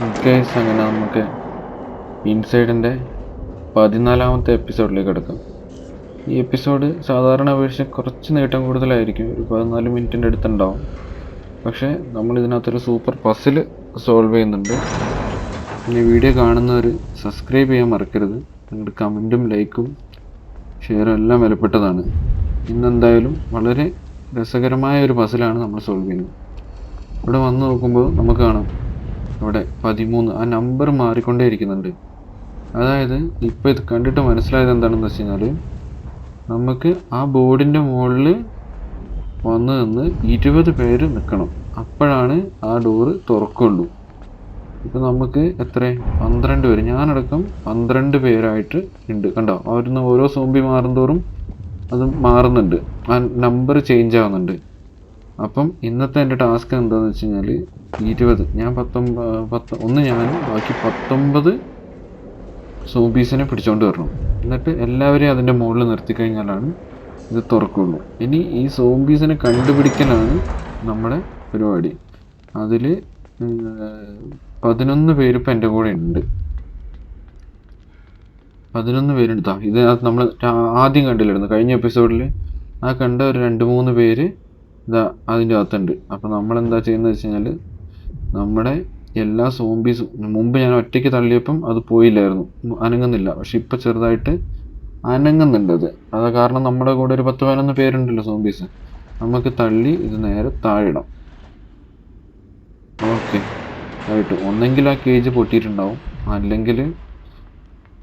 Guys അങ്ങനെ നമുക്ക് ഇൻസൈഡിന്റെ പതിനാലാമത്തെ എപ്പിസോഡിലേക്ക് എടുക്കാം ഈ എപ്പിസോഡ് സാധാരണ അപേക്ഷിച്ച് കുറച്ച് നേട്ടം കൂടുതലായിരിക്കും. ഒരു പതിനാല് മിനിറ്റിന്റെ അടുത്തുണ്ടാവും. പക്ഷേ നമ്മൾ ഇതിനകത്തൊരു സൂപ്പർ പസിൽ സോൾവ് ചെയ്യുന്നുണ്ട്. പിന്നെ വീഡിയോ കാണുന്നവർ സബ്സ്ക്രൈബ് ചെയ്യാൻ മറക്കരുത്. നിങ്ങളുടെ കമന്റും ലൈക്കും ഷെയറും എല്ലാം വിലപ്പെട്ടതാണ്. ഇന്നെന്തായാലും വളരെ രസകരമായ ഒരു പസിലാണ് നമ്മൾ സോൾവ് ചെയ്യുന്നത്. ഇവിടെ വന്ന് നോക്കുമ്പോൾ നമുക്ക് കാണാം. ഇവിടെ പതിമൂന്ന് ആ നമ്പർ മാറിക്കൊണ്ടേ ഇരിക്കുന്നുണ്ട്. അതായത് ഇപ്പോൾ ഇത് കണ്ടിട്ട് മനസ്സിലായത് എന്താണെന്ന് വെച്ച് കഴിഞ്ഞാൽ നമുക്ക് ആ ബോർഡിന്റെ മുകളിൽ വന്ന് നിന്ന് ഇരുപത് പേര് നിൽക്കണം അപ്പോഴാണ് ആ ഡോറ് തുറക്കുള്ളൂ. ഇപ്പം നമുക്ക് എത്ര പന്ത്രണ്ട് പേര്. ഞാനടക്കം പന്ത്രണ്ട് പേരായിട്ട് ഉണ്ട്. കണ്ടോ? അവിടുന്ന് ഓരോ സോംബി മാറുന്തോറും അത് മാറുന്നുണ്ട്. ആ നമ്പർ ചേഞ്ച് ആവുന്നുണ്ട്. അപ്പം ഇന്നത്തെ എന്റെ ടാസ്ക് എന്താണെന്ന് വെച്ച് കഴിഞ്ഞാൽ ഇരുപത്. ഞാൻ പത്തൊമ്പത് പത്ത് ഒന്ന് ഞാൻ ബാക്കി പത്തൊമ്പത് സോംബീസിനെ പിടിച്ചോണ്ട് വരണം. എന്നിട്ട് എല്ലാവരെയും അതിന്റെ മുകളിൽ നിർത്തി കഴിഞ്ഞാലാണ് ഇത് തുറക്കുള്ളൂ. ഇനി ഈ സോംബീസിനെ കണ്ടുപിടിക്കലാണ് നമ്മുടെ പരിപാടി. അതിൽ പതിനൊന്ന് പേര് എന്റെ കൂടെ ഉണ്ട്. പതിനൊന്ന് പേരുണ്ട്. ഇത് നമ്മൾ ആദ്യം കണ്ടില്ലായിരുന്നു. കഴിഞ്ഞ എപ്പിസോഡിൽ ആ കണ്ട ഒരു രണ്ട് മൂന്ന് പേര് ഇതാ അതിന്റെ അകത്തുണ്ട്. അപ്പോൾ നമ്മൾ എന്താ ചെയ്യുന്നത് വെച്ച് കഴിഞ്ഞാൽ നമ്മുടെ എല്ലാ സോംബീസും മുമ്പ് ഞാൻ ഒറ്റയ്ക്ക് തള്ളിയപ്പം അത് പോയില്ലായിരുന്നു. അനങ്ങുന്നില്ല. പക്ഷെ ഇപ്പം ചെറുതായിട്ട് അനങ്ങുന്നുണ്ട് അത്. അത് കാരണം നമ്മുടെ കൂടെ ഒരു പത്ത് പതിനൊന്ന് പേരുണ്ടല്ലോ സോംബീസ് നമുക്ക് തള്ളി ഇത് നേരെ താഴിടാം ഓക്കെ. ആയിട്ട് ഒന്നെങ്കിൽ ആ കേജ് പൊട്ടിയിട്ടുണ്ടാവും. അല്ലെങ്കിൽ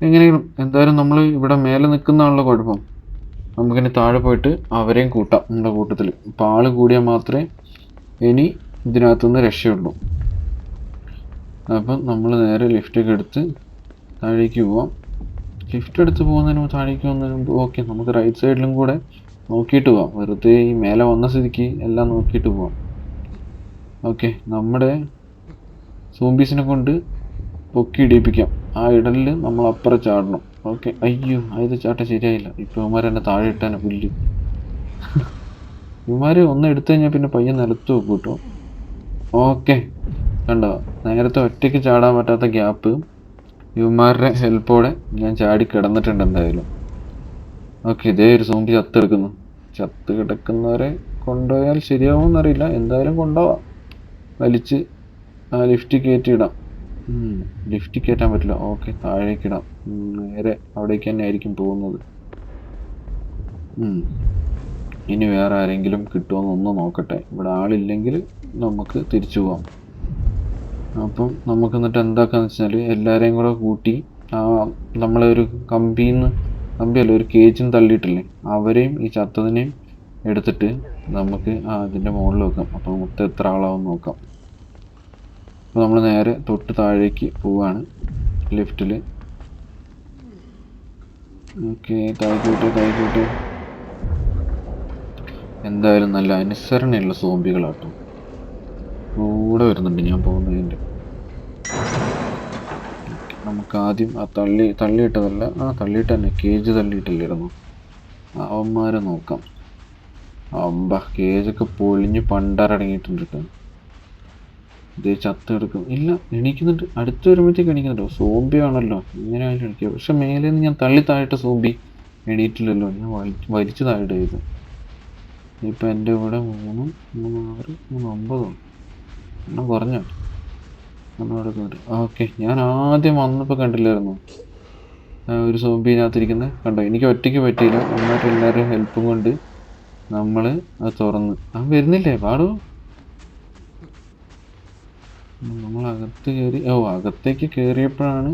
എങ്ങനെയും എന്തായാലും നമ്മൾ ഇവിടെ മേലെ നിൽക്കുന്നതാണല്ലോ കുഴപ്പം. നമുക്കിനി താഴെ പോയിട്ട് അവരെയും കൂട്ടാം നമ്മുടെ കൂട്ടത്തിൽ. ഇപ്പം ആൾ കൂടിയാൽ മാത്രമേ ഇനി ഇതിനകത്തുനിന്ന് രക്ഷയുള്ളൂ. അപ്പം നമ്മൾ നേരെ ലിഫ്റ്റൊക്കെ എടുത്ത് താഴേക്ക് പോവാം. ലിഫ്റ്റ് എടുത്ത് പോകുന്നതിന് മുമ്പ് താഴേക്ക് പോകുന്നതിന് മുമ്പ് ഓക്കെ നമുക്ക് റൈറ്റ് സൈഡിലും കൂടെ നോക്കിയിട്ട് പോവാം. വെറുതെ ഈ മേലെ വന്ന സ്ഥിതിക്ക് എല്ലാം നോക്കിയിട്ട് പോവാം. ഓക്കെ നമ്മുടെ സോംബീസിനെ കൊണ്ട് പൊക്കി ഇടിയിപ്പിക്കാം. ആ ഇടലിൽ നമ്മൾ അപ്പുറം ചാടണം. ഓക്കെ. അയ്യോ ഇത് ചാട്ടം ശരിയായില്ല. ഇപ്പൊ ഇവന്മാർ എന്നെ താഴെ ഇട്ടാനെ പുല്ല്. ഇവന്മാര് ഒന്ന് എടുത്തു കഴിഞ്ഞാൽ പിന്നെ പയ്യെ നിലത്ത് വെക്കും കേട്ടോ. ഓക്കെ. കണ്ടോ? നേരത്തെ ഒറ്റയ്ക്ക് ചാടാൻ പറ്റാത്ത ഗ്യാപ്പ്. ഇവന്മാരുടെ ഹെൽപ്പോടെ ഞാൻ ചാടി കിടന്നിട്ടുണ്ട് എന്തായാലും. ഓക്കെ ഇതേ ഒരു സോംബി ചത്തെടുക്കുന്നു. ചത്ത് കിടക്കുന്നവരെ കൊണ്ടുപോയാൽ ശരിയാവുമെന്നറിയില്ല. എന്തായാലും കൊണ്ടുപോവാം. വലിച്ച് ആ ലിഫ്റ്റ് കയറ്റിയിടാം. ലിഫ്റ്റ് കയറ്റാൻ പറ്റില്ല. ഓക്കെ താഴേക്കിടാം നേരെ അവിടേക്ക് തന്നെ ആയിരിക്കും പോകുന്നത്. ഇനി വേറെ ആരെങ്കിലും കിട്ടുമോ ഒന്ന് നോക്കട്ടെ. ഇവിടെ ആളില്ലെങ്കിൽ നമുക്ക് തിരിച്ചു പോവാം. അപ്പം നമുക്ക് എന്നിട്ട് എന്താക്കാന്ന് വെച്ചാൽ എല്ലാവരെയും കൂടെ കൂട്ടി ആ നമ്മളെ ഒരു കമ്പിന്ന് കമ്പിയല്ല ഒരു കേജും തള്ളിയിട്ടില്ലേ? അവരെയും ഈ ചത്തതിനെയും എടുത്തിട്ട് നമുക്ക് അതിന്റെ മുകളിൽ വെക്കാം. അപ്പം മൊത്തം എത്ര ആളാവും നോക്കാം. അപ്പോൾ നമ്മൾ നേരെ തൊട്ട് താഴേക്ക് പോവാണ്. ലിഫ്റ്റിൽ ഓക്കെ താഴേക്കോട്ടെ താഴേക്കോട്ടെ. എന്തായാലും നല്ല അനുസരണയുള്ള സോംബികളാട്ടോ. കൂടെ വരുന്നുണ്ട് ഞാൻ പോകുന്നതിന്റെ നമുക്ക് ആദ്യം ആ തള്ളി തള്ളിയിട്ടതല്ല ആ തള്ളിയിട്ട് തന്നെ കേജ് തള്ളിയിട്ടില്ലായിരുന്നു അവന്മാരെ നോക്കാം. അമ്പ കേജൊക്കെ പൊളിഞ്ഞ് പണ്ടാരടങ്ങിയിട്ടുണ്ട് കേട്ടോ. ഇതേ ചത്തെടുക്കും ഇല്ല എണീക്കുന്നുണ്ട്. അടുത്ത് വരുമ്പോഴത്തേക്ക് എണീക്കുന്നുണ്ടോ. സോംബി ആണല്ലോ. ഇങ്ങനെ ആയിട്ട് എണീക്കുക പക്ഷെ മേലെ നിന്ന് ഞാൻ തള്ളി താഴെട്ട സോംബി എണീറ്റില്ലല്ലോ. ഞാൻ വലി- വലിച്ചു താഴെ ചെയ്തു ഇപ്പം എന്റെ ഇവിടെ മൂന്നും മൂന്ന് ആറ് മൂന്ന് ഒമ്പതോ എണ്ണം കുറഞ്ഞോ. ഓക്കെ ഞാൻ ആദ്യം വന്നപ്പോൾ കണ്ടില്ലായിരുന്നു. ആ, ഒരു സോംബിനകത്തിരിക്കുന്നത് കണ്ടോ? എനിക്ക് ഒറ്റയ്ക്ക് പറ്റിയില്ല. നന്നായിട്ട് എല്ലാവരും ഹെൽപ്പും കൊണ്ട് നമ്മൾ അത് തുറന്ന്. അവൻ വരുന്നില്ലേ? പാടോ. നമ്മൾ അകത്ത് കയറി ഓ അകത്തേക്ക് കയറിയപ്പോഴാണ്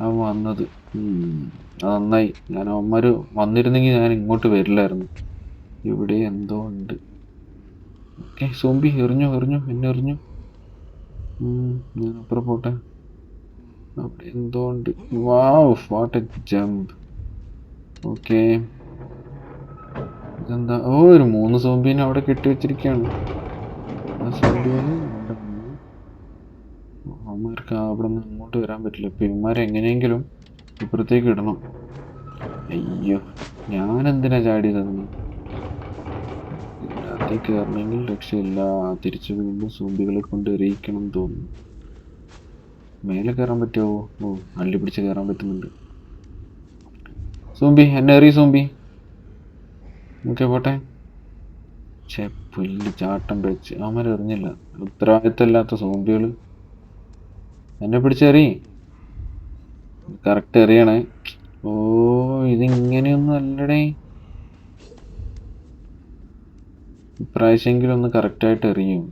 അവൻ വന്നത്. നന്നായി ഞാൻ അവന്മാർ വന്നിരുന്നെങ്കിൽ ഞാൻ ഇങ്ങോട്ട് വരില്ലായിരുന്നു. ഇവിടെ എന്തോ ഉണ്ട്. ഓക്കെ സോംബി എറിഞ്ഞു എറിഞ്ഞു എന്നെ എറിഞ്ഞു. ഞാൻ അപ്പുറം പോട്ടെ. അവിടെ എന്തോ ഉണ്ട്. Wow what a jump. Okay. ഇതെന്താ? ഓ ഒരു മൂന്ന് സോംബീനെ അവിടെ കെട്ടി വെച്ചിരിക്കുകയാണ്. ആ മൂന്ന് അവന്മാർക്ക് അവിടെ നിന്ന് ഇങ്ങോട്ട് വരാൻ പറ്റില്ല. ഇപ്പം ഇവന്മാരെ എങ്ങനെയെങ്കിലും ഇപ്പുറത്തേക്ക് ഇടണം. അയ്യോ ഞാൻ എന്തിനാ ചാടിയതെന്ന് ഇതിനകത്തേക്ക് കയറണമെങ്കിൽ രക്ഷയില്ല. തിരിച്ചു വീണ്ടും സൂമ്പികളെ കൊണ്ട് എറിയിക്കണം തോന്നുന്നു. മേലെ കയറാൻ പറ്റുമോ? ഓ അള്ളി പിടിച്ച് കയറാൻ പറ്റുന്നുണ്ട്. സൂമ്പി എന്നെ എറി സൂമ്പി ഓക്കെ പോട്ടെ. ചേ പുല്ല് ചാട്ടം വെച്ച്. അവന്മാർ എറിഞ്ഞില്ല. ഉത്തരവാദിത്തമില്ലാത്ത സോംബികൾ എന്നെ പിടിച്ചെറി. കറക്റ്റ് എറിയണേ. ഓ ഇതിങ്ങനെയൊന്നും അല്ലടേ. ഇപ്രാവശ്യമെങ്കിലും ഒന്ന് കറക്റ്റായിട്ട് എറിയും.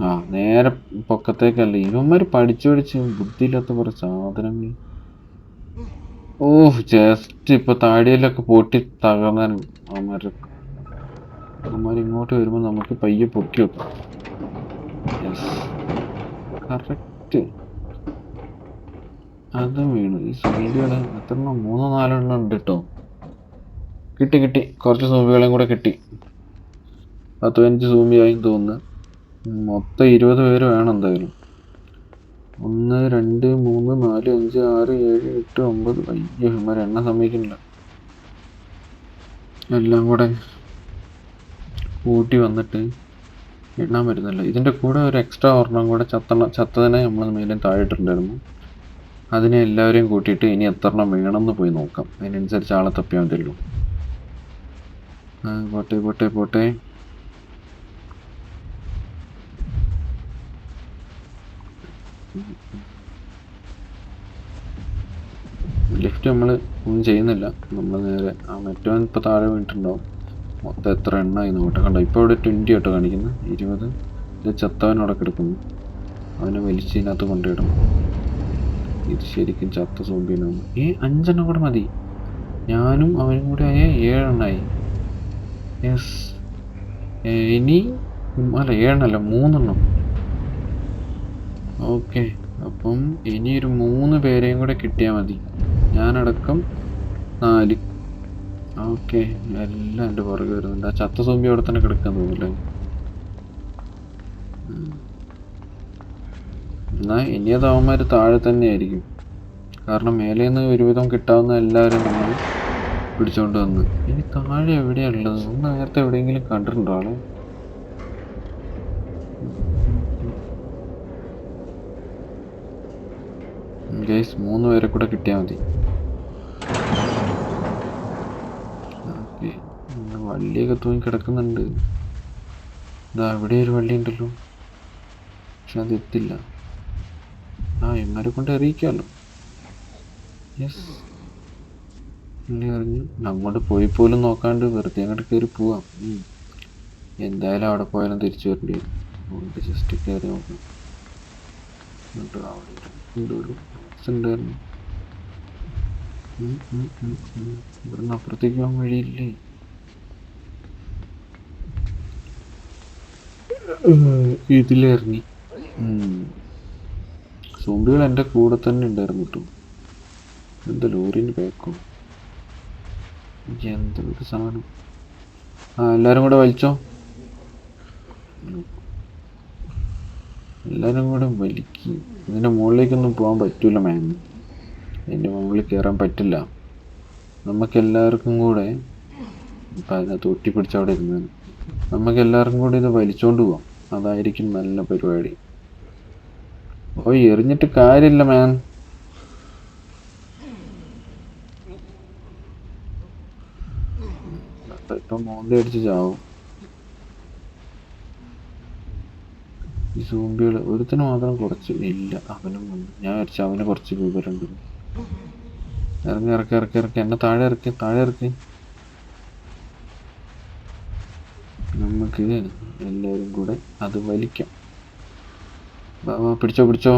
ആ നേരെ പൊക്കത്തേക്കല്ല. ഇവന്മാർ പഠിച്ചു പഠിച്ച് ബുദ്ധിയില്ലാത്ത കുറേ സാധനങ്ങൾ ഓ ജസ്റ്റ് ഇപ്പൊ താടിയിലൊക്കെ പൊട്ടി തകർന്നാൽ അവന്മാർ അവന്മാർ ഇങ്ങോട്ട് വരുമ്പോൾ നമുക്ക് പയ്യെ പൊക്കി വെക്കാം. Yes correct. അതും വീണു. ഈ സൂര്യയുടെ എത്ര എണ്ണം മൂന്നോ നാലെണ്ണം ഉണ്ട് കേട്ടോ കിട്ടി കിട്ടി. കുറച്ച് സൂമ്പികളെയും കൂടെ കിട്ടി. പത്ത് പതിനഞ്ച് സൂമ്പിയായും തോന്നുന്നു. മൊത്തം ഇരുപത് പേര് വേണം എന്തായാലും. ഒന്ന് രണ്ട് മൂന്ന് നാല് അഞ്ച് ആറ് ഏഴ് എട്ട് ഒമ്പത്. അയ്യോ ഇവന്മാർ എണ്ണ സമ്മതിക്കുന്നില്ല. എല്ലാം കൂടെ കൂട്ടി വന്നിട്ട് എണ്ണാൻ പറ്റുന്നില്ല ഇതിന്റെ കൂടെ ഒരു എക്സ്ട്രാ ഒരെണ്ണം കൂടെ ചത്തണ ചത്തതിനെ നമ്മൾ മേലെ താഴെയിട്ടുണ്ടായിരുന്നു അതിനെ എല്ലാവരെയും കൂട്ടിയിട്ട് ഇനി എത്ര എണ്ണം വേണമെന്ന് പോയി നോക്കാം. അതിനനുസരിച്ച് ആളെ തപ്പിയാൽ മതിയല്ലോ പോട്ടെ പോട്ടെ പോട്ടെ. ലിഫ്റ്റ് നമ്മൾ ഒന്നും ചെയ്യുന്നില്ല. നമ്മൾ നേരെ ആ മറ്റവൻ ഇപ്പോൾ താഴെ വീണിട്ടുണ്ടാവും. മൊത്തം എത്ര എണ്ണമായി നോട്ടെ കണ്ടോ ഇപ്പോൾ ഇവിടെ ട്വന്റി ആട്ടോ കാണിക്കുന്നത് ഇരുപത്. ഇത് ചത്തവൻ അവിടെ കിടക്കുന്നു. അവനെ വലിച്ചതിനകത്ത് കൊണ്ടുവിടണം. ഇത് ശരിക്കും ചത്ത സോമ്പിനാണ് ഏ അഞ്ചെണ്ണം കൂടെ മതി. ഞാനും അവനും കൂടെ ആയ ഏഴെണ്ണമായി യെസ് ഇനി അല്ല ഏഴെണ്ണല്ല മൂന്നെണ്ണം. ഓക്കെ അപ്പം ഇനി ഒരു മൂന്ന് പേരെയും കൂടെ കിട്ടിയാൽ മതി. ഞാനടക്കം നാല്. ഓക്കെ. എല്ലാം എന്റെ പുറകെ വരുന്നുണ്ട് ആ ചത്ത സോമ്പി അവിടെ തന്നെ കിടക്കാൻ തോന്നില്ലേ. എന്നാ ഇനി അത് അവന്മാർ താഴെ തന്നെ ആയിരിക്കും. കാരണം മേലെ നിന്ന് ഒരുവിധം കിട്ടാവുന്ന എല്ലാവരും നമ്മൾ പിടിച്ചോണ്ട് വന്ന്. ഇനി താഴെ എവിടെയാ ഉള്ളത്? ഒന്ന് നേരത്തെ എവിടെയെങ്കിലും കണ്ടിട്ടുണ്ടോ ആളെ? ഗൈസ് മൂന്ന് പേരെ കൂടെ കിട്ടിയാൽ മതി ഓക്കെ വള്ളിയൊക്കെ തൂങ്ങി കിടക്കുന്നുണ്ട്. ഇതാ ഇവിടെ ഒരു വള്ളി ഉണ്ടല്ലോ. പക്ഷെ അത് എത്തില്ല. ആ ഇമാരെ കൊണ്ട് അറിയിക്കാമല്ലോ യെസ് പുള്ളി അങ്ങോട്ട് പോയി പോലും നോക്കാണ്ട് വെറുതെ അങ്ങോട്ട് കയറി പോവാം. എന്തായാലും അവിടെ പോയാലും തിരിച്ചു വരേണ്ടി വരും. അതുകൊണ്ട് ജസ്റ്റ് കയറി നോക്കാം. എന്നിട്ട് അവിടെ ഉണ്ടായിരുന്നു. ഇവിടുന്ന് അപ്പുറത്തേക്ക് പോകാൻ വഴിയില്ലേ? ഇതിലിറങ്ങി. സോംബികൾ എന്റെ കൂടെ തന്നെ ഉണ്ടായിരുന്നു കേട്ടോ. എന്താ ലോറിന്റെ ബാക്കോ എന്തൊരു സാധനം? ആ എല്ലാരും കൂടെ വലിച്ചോ? എല്ലാവരും കൂടെ വലിക്കി. ഇതിന്റെ മുകളിലേക്കൊന്നും പോകാൻ പറ്റൂല മാം ഇതിന്റെ മുകളിൽ കയറാൻ പറ്റില്ല. നമുക്ക് എല്ലാവർക്കും കൂടെ ഇപ്പം അതിനകത്ത് ഒട്ടിപ്പിടിച്ച് അവിടെ നമുക്ക് എല്ലാവർക്കും കൂടെ ഇത് വലിച്ചോണ്ട് പോവാം. അതായിരിക്കും നല്ല പരിപാടി. ഓ എറിഞ്ഞിട്ട് കാര്യമില്ല മാൻ ഇപ്പം മോന്തി അടിച്ച് ചാവും. ഈ സൂമ്പികൾ ഒരുത്തിന് മാത്രം കുറച്ച് ഇല്ല അവനും ഞാൻ വിചാരിച്ചു അവന് കുറച്ച് വിവരമുണ്ട്. ഇറങ്ങി ഇറക്കി ഇറക്കി ഇറക്കി. എന്നെ താഴെ ഇറക്കി താഴെ ഇറക്കി. നമുക്ക് എല്ലാവരും കൂടെ അത് വലിക്കാം. പിടിച്ചോ പിടിച്ചോ.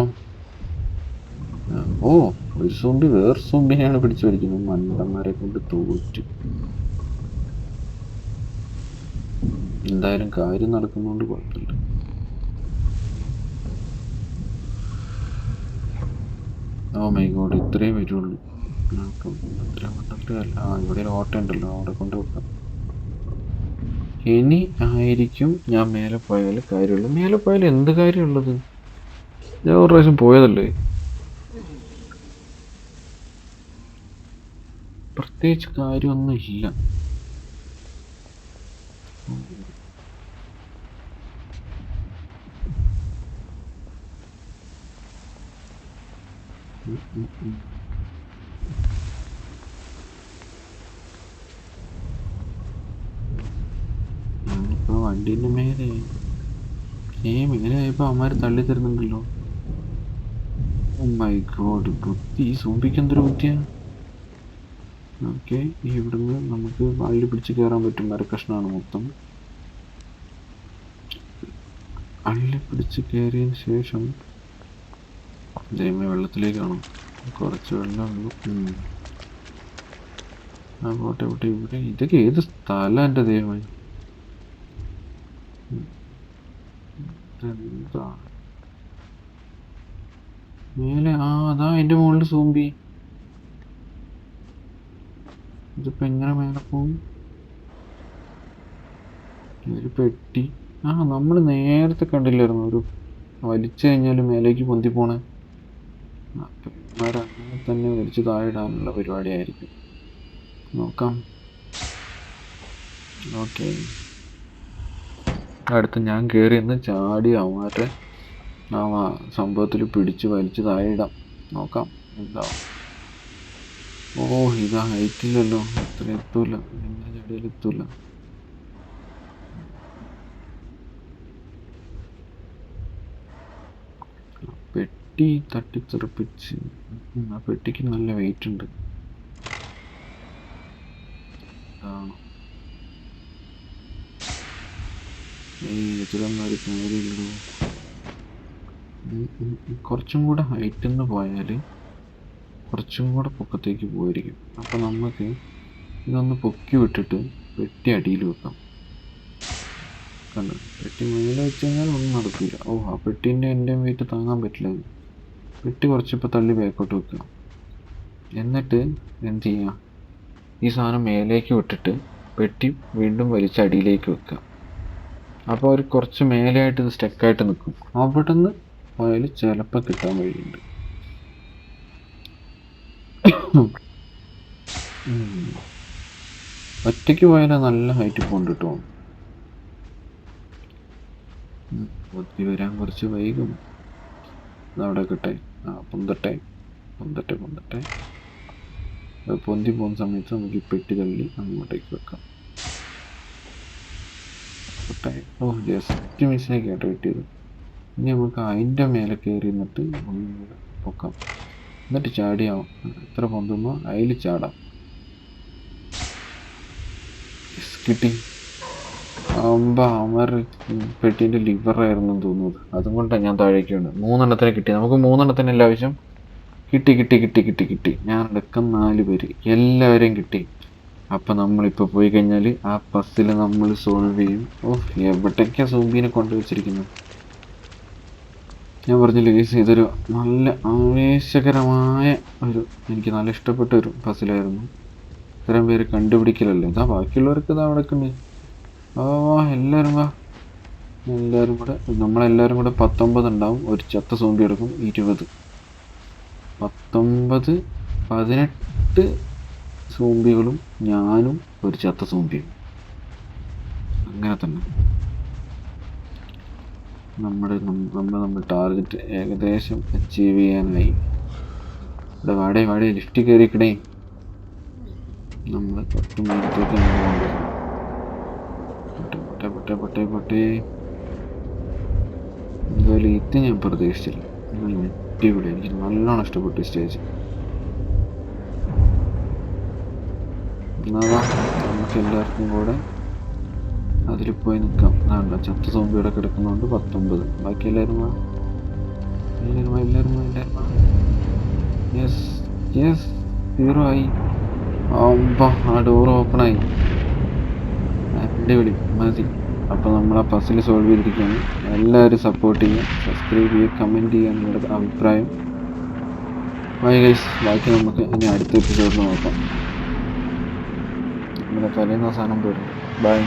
ഓ ഒരു സോംബി വേറെ സോംബിനെയാണ് പിടിച്ചു വലിക്കുന്നത്. മണ്ടന്മാരെ കൊണ്ട് തോറ്റു. എന്തായാലും കാര്യം നടക്കുന്നോണ്ട് കുഴപ്പമില്ല. ഓ മൈ ഗോഡ് ഇത്രയും വരുള്ളൂ. അപ്പം കണ്ടിട്ട് അല്ല ആ ഇവിടെ ഒരു ഓട്ടം ഉണ്ടല്ലോ. അവിടെ കൊണ്ട് വെക്കാം. ഇനി ആയിരിക്കും ഞാൻ മേലെ പോയാൽ കാര്യമുള്ളൂ. മേലെ പോയാൽ എന്ത് കാര്യമുള്ളത്? ഞാൻ ഒരു പ്രാവശ്യം പോയതല്ലേ? പ്രത്യേകിച്ച് കാര്യമൊന്നും ഇല്ല. ഉം, വണ്ടീന്റെ മേലെ. ഏ മേലെ ആയപ്പോ അവന്മാര് തള്ളി തരുന്നുണ്ടല്ലോ. മൈ ഗോഡ് ബുദ്ധി ഈ സൂമ്പിക്ക് എന്തൊരു ബുദ്ധിയാ ഓക്കെ ഇവിടുന്ന് നമുക്ക് വള്ളി പിടിച്ച് കയറാൻ പറ്റും. മരക്കഷ്ണമാണ് മൊത്തം. അള്ളി പിടിച്ച് കയറിയതിന് ശേഷം ദൈവമേ വെള്ളത്തിലേക്കാണ്? കുറച്ച് വെള്ളമുള്ളൂ. ആ പോട്ടെ പോട്ടെ ഇവിടെ ഇതൊക്കെ ഏത് സ്ഥലം എന്റെ ദൈവമേ? ഇതെന്താ മേലെ ആ അതാ എന്റെ മുകളിൽ സൂമ്പി ഇതിപ്പോ എങ്ങനെ മേലെ പോകും ഒരു പെട്ടി. ആ നമ്മൾ നേരത്തെ കണ്ടില്ലായിരുന്നു? ഒരു വലിച്ചു കഴിഞ്ഞാൽ മേലേക്ക് പൊന്തി പോണേ. അങ്ങനെ തന്നെ വലിച്ചു താഴെടാനുള്ള പരിപാടിയായിരിക്കും. നോക്കാം. ഓക്കെ. അടുത്ത് ഞാൻ കയറി നിന്ന് ചാടി അവന്മാരുടെ ആ സംഭവത്തിൽ പിടിച്ച് വലിച്ച് താഴെ ഇടാം. നോക്കാം. എന്താ? ഓ ഇതാ ഹൈറ്റില്ലല്ലോ. ഇത്ര എത്തൂല. എന്നെ ചടിയിൽ എത്തൂല. പെട്ടി തട്ടിത്തെറിപ്പിച്ച്. ആ പെട്ടിക്ക് നല്ല വെയിറ്റ് ഉണ്ട്. അതാണ് ഇതിലൊന്നും ഒരു കാര്യമുള്ളൂ. കുറച്ചും കൂടെ ഹൈറ്റിൽ നിന്ന് പോയാൽ കുറച്ചും കൂടെ പൊക്കത്തേക്ക് പോയിരിക്കും. അപ്പോൾ നമുക്ക് ഇതൊന്ന് പൊക്കി വിട്ടിട്ട് വെട്ടി അടിയിൽ വെക്കാം. കണ്ടോ? പെട്ടി മേലെ വെച്ച് കഴിഞ്ഞാൽ ഒന്നും നടക്കില്ല. ഓ ആ പെട്ടീന്റെ എന്റെ വെയിറ്റ് താങ്ങാൻ പറ്റില്ല. പെട്ടി കുറച്ചിപ്പോൾ തള്ളി ബാക്കോട്ട് വെക്കുക എന്നിട്ട് എന്ത് ചെയ്യാം? ഈ സാധനം മേലേക്ക് വിട്ടിട്ട് പെട്ടി വീണ്ടും വലിച്ച് അടിയിലേക്ക് വെക്കുക അപ്പോൾ അവർ കുറച്ച് മേലെയായിട്ട് ഇത് സ്റ്റക്കായിട്ട് നിൽക്കും അവിടെ നിന്ന് പോയാൽ ചിലപ്പോൾ കിട്ടാൻ വഴിയുണ്ട്. ഒറ്റയ്ക്ക് പോയാൽ നല്ല ഹൈറ്റ് പോണ്ട് കേട്ടോ. ബുദ്ധി വരാൻ കുറച്ച് വൈകും. അവിടെ കിട്ടെ. ആ പൊന്തട്ടെ. പൊന്തട്ടെ പൊന്തട്ടെ. പൊന്തി പോകുന്ന സമയത്ത് നമുക്ക് പെട്ടി തള്ളി അങ്ങോട്ടേക്ക് വെക്കാം. പൊട്ടെ. ഓ ജസ്റ്റ് മിസ്സിനെ കേട്ടോ കിട്ടിയത് ഇനി നമുക്ക് അതിന്റെ മേലെ കയറി നിന്നിട്ട് ഒന്നുകൂടെ പൊക്കാം. എന്നിട്ട് ചാടിയാവും എത്ര പൊന്തുന്നോ അതിൽ ചാടാം. കിട്ടി. അമ്പ അമർ പെട്ടീന്റെ ലിവറായിരുന്നു തോന്നുന്നത് അതും കൊണ്ടാണ് ഞാൻ താഴേക്ക് വീണത്. മൂന്നെണ്ണത്തിന് കിട്ടി. നമുക്ക് മൂന്നെണ്ണത്തിനല്ല ആവശ്യം കിട്ടി കിട്ടി കിട്ടി കിട്ടി കിട്ടി. ഞാൻ അടക്കം നാല് പേര്. എല്ലാവരെയും കിട്ടി. അപ്പം നമ്മളിപ്പോൾ പോയി കഴിഞ്ഞാൽ ആ പസ്സിൽ നമ്മൾ സോൾവ് ചെയ്യും. ഓ എവിടേക്കാ കൊണ്ടു കൊണ്ടുവച്ചിരിക്കുന്നത് ഞാൻ പറഞ്ഞില്ല ഗൈസ് ഇതൊരു നല്ല ആവേശകരമായ ഒരു എനിക്ക് നല്ല ഇഷ്ടപ്പെട്ട ഒരു പസിലായിരുന്നു ഇത്രയും പേര് കണ്ടുപിടിക്കലല്ലേ? ഇതാ ബാക്കിയുള്ളവർക്ക് ഇതാ അവിടെ ഓ എല്ലാവരും വാ. എല്ലാവരും കൂടെ നമ്മളെല്ലാവരും കൂടെ പത്തൊമ്പത് ഉണ്ടാവും. ഒരു ചത്ത സോമ്പി എടുക്കും ഇരുപത്. പത്തൊമ്പത് പതിനെട്ട് സോംബികളും ഞാനും ഒരു ചത്ത സൂമ്പിയും അങ്ങനെ തന്നെ. നമ്മുടെ നമ്മൾ നമ്മൾ ടാർഗറ്റ് ഏകദേശം അച്ചീവ് ചെയ്യാനായി. ഇവിടെ വാടേ വാടേ ലിഫ്റ്റ് കയറിക്കണേ നമ്മൾ പത്ത് മിനിറ്റേക്ക് പോകേണ്ടത് പൊട്ടെ പൊട്ടെ പൊട്ടെ പൊട്ടേ എന്തായാലും ഇത് ഞാൻ പ്രതീക്ഷിച്ചില്ല. അടിപൊളി എനിക്ക് നല്ലോണം ഇഷ്ടപ്പെട്ടു സ്റ്റേജ് വാ, നമുക്ക് എല്ലാവർക്കും കൂടെ അതിൽ പോയി നിൽക്കാം വേണ്ട ചത്ത സോമ്പിയുടെ കിടക്കുന്നതുകൊണ്ട് പത്തൊമ്പത്. ബാക്കി എല്ലാവരും വാ. എല്ലാവരും വാ എല്ലാവരും വാ വാ. യെസ് യെസ് ആയി. ആ ഡോർ ഓപ്പൺ ആയി. അടിപൊളി മതി. അപ്പോൾ നമ്മൾ ആ പസിൽ സോൾവ് ചെയ്തിരിക്കുകയാണ്. എല്ലാവരും സപ്പോർട്ട് ചെയ്യുക. സബ്സ്ക്രൈബ് ചെയ്യുക കമന്റ് ചെയ്യുക നിങ്ങളുടെ അഭിപ്രായം. ഗൈസ് ബാക്കി നമുക്ക് ഇനി അടുത്ത എപ്പിസോഡിൽ നോക്കാം. നമ്മുടെ തലേന്ന് സാധനം പോയിട്ടുണ്ട്. ബൈ